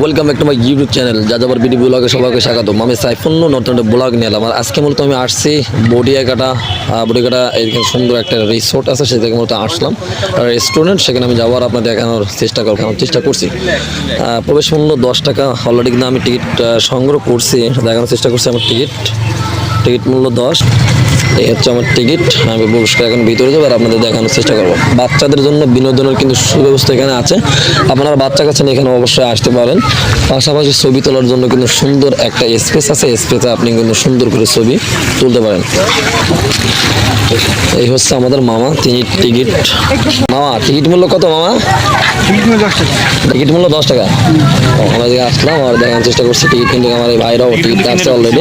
Welcome back to my YouTube channel Jajabor B D ব্লগে সবাইকে স্বাগত আমি সাইফুন নতুন ব্লগ নিয়ে এলাম। আর আজকে মূলত আমি আসছি বডিয়াঘাটা বডিয়াঘাটা এখানে সুন্দর একটা রিসোর্ট আছে সে থেকে মূলত আসলাম। আর রেস্টুরেন্ট সেখানে আমি যাওয়ার আপনার দেখানোর চেষ্টা করব চেষ্টা করছি। প্রবেশ মূল্য দশ টাকা। অলরেডি কিন্তু আমি টিকিট সংগ্রহ করছি, দেখানোর চেষ্টা করছি আমার টিকিট টিকিট মূল্য দশ। এই হচ্ছে আমার টিকিট। আমি পুরস্কার এখন ভিতরে যাব আর আপনাদের দেখানোর চেষ্টা করব। বাচ্চাদের জন্য বিনোদনের কিন্তু সুব্যবস্থা এখানে আছে। আপনারা বাচ্চা কাছে এখানে অবশ্যই আসতে পারেন। পাশাপাশি ছবি তোলার জন্য কিন্তু সুন্দর একটা স্পেস আছে। স্পেসে আপনি কিন্তু সুন্দর করে ছবি তুলতে পারেন। এই হচ্ছে আমাদের মামা। তিনি টিকিট মামা টিকিট মূল্য কত মামা? টিকিট মূল্য দশ টাকা। আমরা আসলাম আর দেখানোর চেষ্টা করছি। টিকিট কিন্তু আমার এই ভাইরাও টিকিট কাটছে অলরেডি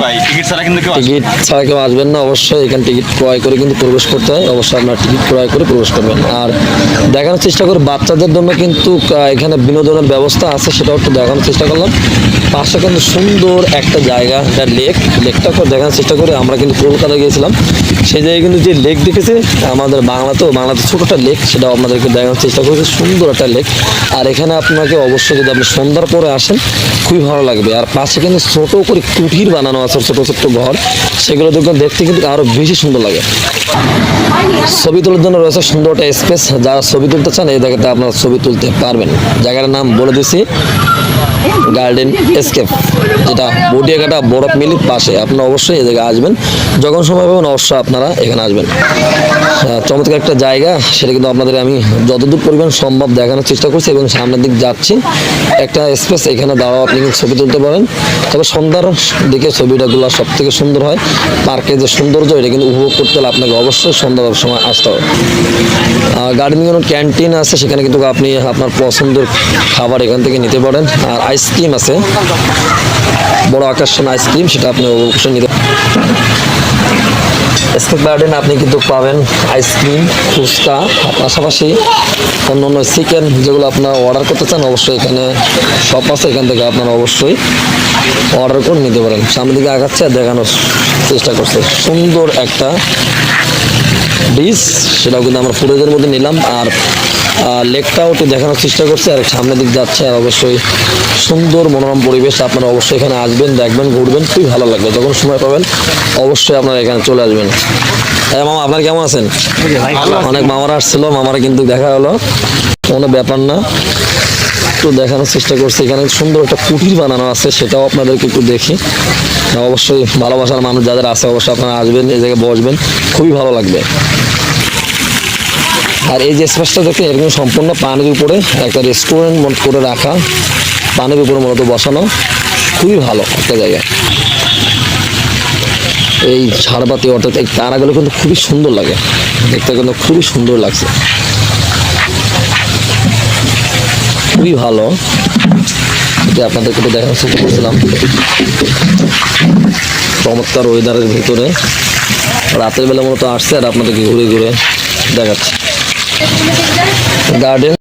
টিকিট ছাড়া কেউ আসবেন না, অবশ্যই এখানে টিকিট ক্রয় করে কিন্তু প্রবেশ করতে হয়। অবশ্যই আপনার টিকিট ক্রয় করে প্রবেশ করবেন। আর দেখানোর চেষ্টা করি, বাচ্চাদের জন্য কিন্তু এখানে বিনোদনের ব্যবস্থা আছে, সেটাও একটু দেখানোর চেষ্টা করলাম। পাশে কিন্তু সুন্দর একটা জায়গা, একটা লেক। লেকটা দেখানোর চেষ্টা করে, আমরা কিন্তু কলকাতা গিয়েছিলাম। সেই জায়গায় কিন্তু যে লেক দেখেছে, আমাদের বাংলাতেও, বাংলাতে ছোটো একটা লেক, সেটাও আপনাদেরকে দেখানোর চেষ্টা করেছি, সুন্দর একটা লেক। আর এখানে আপনাকে অবশ্যই যদি আপনি সন্ধ্যার পরে আসেন, খুবই ভালো লাগবে। আর পাশে কিন্তু ছোটো করে কুঠির বানানো আছে, ছোটো ছোট ঘর। সেগুলো দেখবেন দেখতে কিন্তু আরও বেশি সুন্দর লাগে। ছবি তোলার জন্য রয়েছে সুন্দর একটা স্পেস যারা ছবি তুলতে চান, এই জায়গাতে আপনারা ছবি তুলতে পারবেন। জায়গাটার নাম বলে দিছি গার্ডেন এসকেপ যেটা বটিয়াকাটা বরফ মিলির পাশে। আপনারা অবশ্যই এই জায়গায় আসবেন। যখন সময় পাবেন অবশ্যই আপনারা এখানে আসবেন। চমৎকার একটা জায়গা, সেটা কিন্তু আপনাদের আমি যতদূর পরিমাণ সম্ভব দেখানোর চেষ্টা করছি এবং সামনের দিক যাচ্ছি। একটা স্পেস এখানে দাঁড়াও, আপনি কিন্তু ছবি তুলতে পারেন। তবে সন্ধ্যার দিকে ছবিটাগুলো সব থেকে সুন্দর হয়। পার্কের যে সৌন্দর্য, এটা কিন্তু উপভোগ করতে হলে আপনাকে অবশ্যই সন্ধ্যার সময় আসতে হবে। গার্ডেনিং ক্যান্টিন আছে, সেখানে কিন্তু আপনি আপনার পছন্দের খাবার এখান থেকে নিতে পারেন। আর আইসক্রিম আছে। বড় আকর্ষণ আইসক্রিম, সেটা আপনি অবশ্যই নিতে স্কেপ গার্ডেন আপনি কিন্তু পাবেন আইসক্রিম, ফুচকা, পাশাপাশি অন্য অন্য চিকেন যেগুলো আপনার অর্ডার করতে চান, অবশ্যই এখানে শপ আছে, এখান থেকে আপনারা অবশ্যই অর্ডার করে নিতে পারেন। সামনের দিকে আগাচ্ছে আর দেখানোর চেষ্টা করছে। সুন্দর একটা ডিশ সেটাও কিন্তু আমরা ফুটেজের মধ্যে নিলাম। আর লেকটাও একটু দেখানোর চেষ্টা করছি, আর সামনের দিক যাচ্ছে, আর অবশ্যই সুন্দর মনোরম পরিবেশ আপনারা অবশ্যই এখানে আসবেন, দেখবেন, ঘুরবেন, খুবই ভালো লাগবে। যখন সময় পাবেন, অবশ্যই আপনারা এখানে চলে আসবেন। হ্যাঁ মামা, আপনার কেমন আছেন? অনেক মামারা আসছিল, মামারা কিন্তু দেখা হলো। কোনো ব্যাপার না। একটু দেখানোর চেষ্টা করছি, এখানে সুন্দর একটা কুটির বানানো আছে, সেটাও আপনাদেরকে একটু দেখি। অবশ্যই ভালোবাসার মানুষ যাদের আছে, অবশ্যই আপনারা আসবেন, এই জায়গায় বসবেন, খুবই ভালো লাগবে। আর এই যে স্পেসটা দেখেন, এরকম সম্পূর্ণ পানির উপরে একটা রেস্টুরেন্ট মত করে রাখা, পানির উপরে মূলত বসানো। খুবই ভালো একটা জায়গা। এই ঝাড়বাতি অর্থাৎ এই তারাগুলো কিন্তু খুবই সুন্দর লাগে। দেখতে কিন্তু খুবই সুন্দর লাগছে। খুবই ভালো। এটা আপনাদেরকে একটু দেখানোর চেষ্টা করছিলাম। চমৎকার ওয়েদারের ভিতরে। রাতের বেলা মতো আসছে আর আপনাদেরকে ঘুরে ঘুরে দেখাচ্ছি। গার্ডেন